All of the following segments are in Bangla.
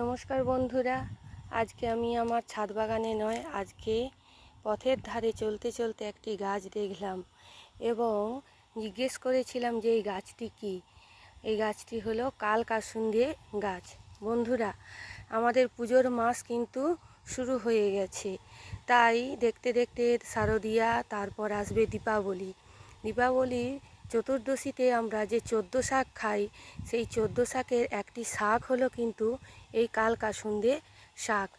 নমস্কার বন্ধুরা, আজকে আমি আমার ছাদ বাগানে নয়, আজকে পথের ধারে চলতে চলতে একটি গাছ দেখলাম এবং জিজ্ঞেস করেছিলাম যে এই গাছটি কি? এই গাছটি হলো কাল কাসুন্দি গাছ। বন্ধুরা, আমাদের পুজোর মাস কিন্তু শুরু হয়ে গেছে, তাই দেখতে দেখতে শারদিয়া, তারপর আসবে দীপাবলি। দীপাবলি চতুর্দশীতে আমরা যে চোদ্দ শাক খাই, সেই চোদ্দ শাকের একটি শাক হলো কিন্তু এই কাল কাসুন্দে শাক।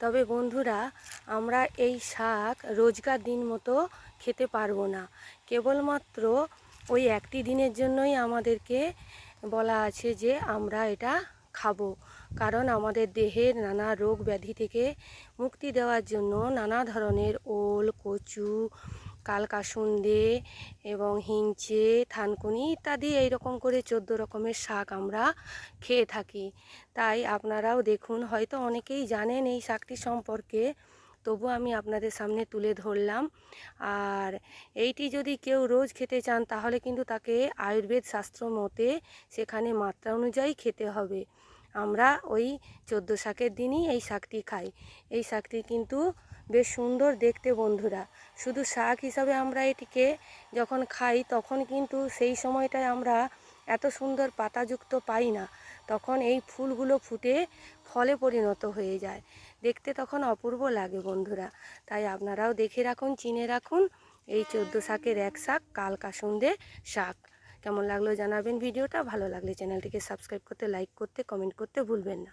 তবে বন্ধুরা, আমরা এই শাক রোজকার দিন মতো খেতে পারব না। কেবলমাত্র ওই একটি দিনের জন্যই আমাদেরকে বলা আছে যে আমরা এটা খাব। কারণ আমাদের দেহের নানা রোগ ব্যাধি থেকে মুক্তি দেওয়ার জন্য নানা ধরনের ওল, কচু কালকাসুন্দে এবং হিঞ্চে থানকুনি ইত্যাদি এইরকম করে চোদ্দ রকমের শাক আমরা খেয়ে থাকি। তাই আপনারাও দেখুন, হয়তো অনেকেই জানেন এই শাকটি সম্পর্কে, তবু আমি আপনাদের সামনে তুলে ধরলাম। আর এইটি যদি কেউ রোজ খেতে চান, তাহলে কিন্তু তাকে আয়ুর্বেদ শাস্ত্র মতে সেখানে মাত্রা অনুযায়ী খেতে হবে। আমরা ওই চোদ্দ শাকের দিনই এই শাকটি খাই। এই শাকটি কিন্তু বেশ সুন্দর দেখতে বন্ধুরা। শুধু শাক হিসাবে আমরা এটিকে যখন খাই, তখন কিন্তু সেই সময়টায় আমরা এত সুন্দর পাতাযুক্ত পাই না। তখন এই ফুলগুলো ফুটে ফলে পরিণত হয়ে যায়। দেখতে তখন অপূর্ব লাগে বন্ধুরা। তাই আপনারাও দেখে রাখুন, চিনে রাখুন এই চোদ্দ শাকের এক শাক কাল কাসুন্দে শাক। কেমন লাগল জানাবেন ভিডিওটা। ভালো লাগলে চ্যানেলটিকে সাবস্ক্রাইব করতে, লাইক করতে, কমেন্ট করতে ভুলবেন না।